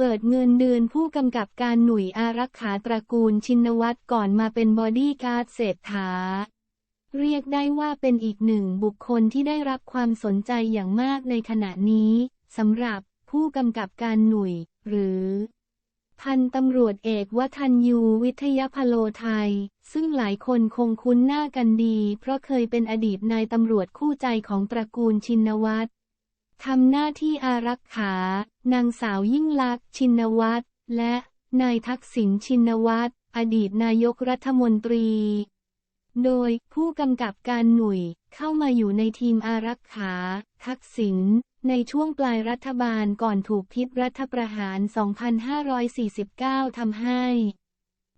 เปิดเงินเดือนผู้กำกับการหน่วยอารักขาตระกูลชินวัตรก่อนมาเป็นบอดี้การ์ดเศรษฐา เรียกได้ว่าเป็นอีกหนึ่งบุคคลที่ได้รับความสนใจอย่างมากในขณะนี้สำหรับผู้กำกับการหน่วย หรือพันตำรวจเอกวัฒนยูวิทยพโลไทย ซึ่งหลายคนคงคุ้นหน้ากันดี เพราะเคยเป็นอดีตนายตำรวจคู่ใจของตระกูลชินวัตร ทำหน้าที่อารักขา นางสาวยิ่งลักษณ์ชินวัตร และนายทักษิณชินวัตร อดีตนายกรัฐมนตรี โดยผู้กำกับการหน่วยเข้ามาอยู่ในทีมอารักขา ทักษิณในช่วงปลายรัฐบาลก่อนถูกพิษรัฐประหาร 2549 ทำให้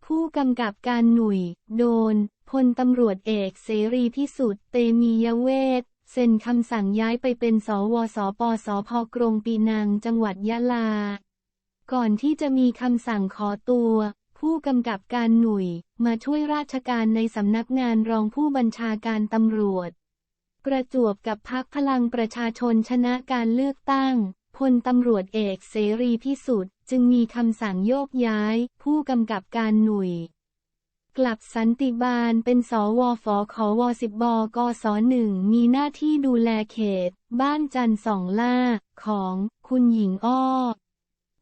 ผู้กำกับการหน่วย โดนพลตำรวจเอกเสรีพิสุทธิ์เตมียเวท เซ็นคำสั่งย้ายไปเป็นสวสปสพกรงปีนังจังหวัดยะลา ก่อนที่จะมีคำสั่งขอตัว ผู้กำกับการหน่วย มาช่วยราชการในสำนักงานรองผู้บัญชาการตำรวจ ประจวบกับพักพลังประชาชนชนะการเลือกตั้งพลตำรวจเอกเสรีพิสุทธิ์จึงมีคำสั่งโยกย้าย ผู้กำกับการหน่วย กลับสันติบาลเป็นสวฝขวสิบบกศหนึ่งมีหน้าที่ดูแลเขต บ้านจันทร์สองล่า ของ คุณหญิงอ้อ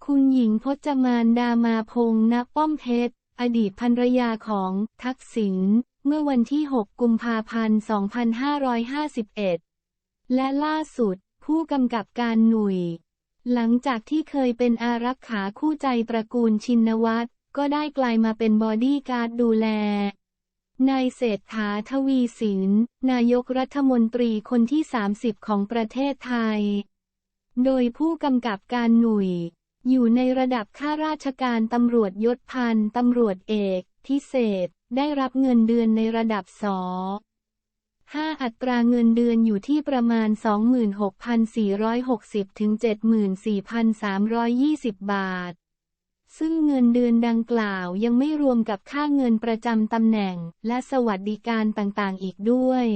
คุณหญิงพจมานดามาพงษ์ณป้อมเพชร อดีตภรรยาของ ทักษิณ เมื่อวันที่ 6 กุมภาพันธ์ 2551 และล่าสุด ผู้กำกับการหน่วย หลังจากที่เคยเป็นอารักขาคู่ใจตระกูลชินวัตร ก็ได้กลายมาเป็นบอดี้การ์ดดูแลนายเศรษฐาทวีสิน นายกรัฐมนตรีคนที่ 30 ของประเทศไทย โดยผู้กำกับการหน่วย อยู่ในระดับข้าราชการตำรวจยศพันตำรวจเอกพิเศษ ได้รับเงินเดือนในระดับสอ5อัตราเงินเดือนอยู่ที่ประมาณ 26,460 ถึง 74,320 บาท ซึ่งเงินเดือนดังกล่าวยังไม่รวมกับค่าเงินประจำตำแหน่ง และสวัสดิการต่างๆ อีกด้วย